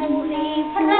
holy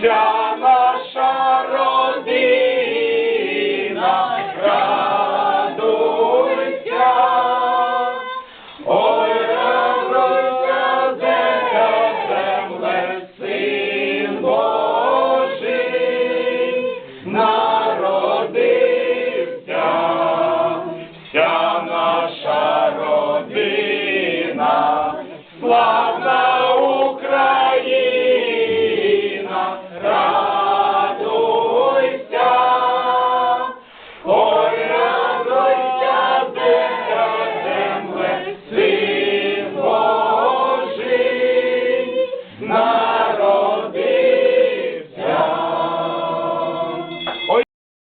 вся наша родина радуйся, ой, радуйся, земле, Син Божий, народився, вся наша родина. Слава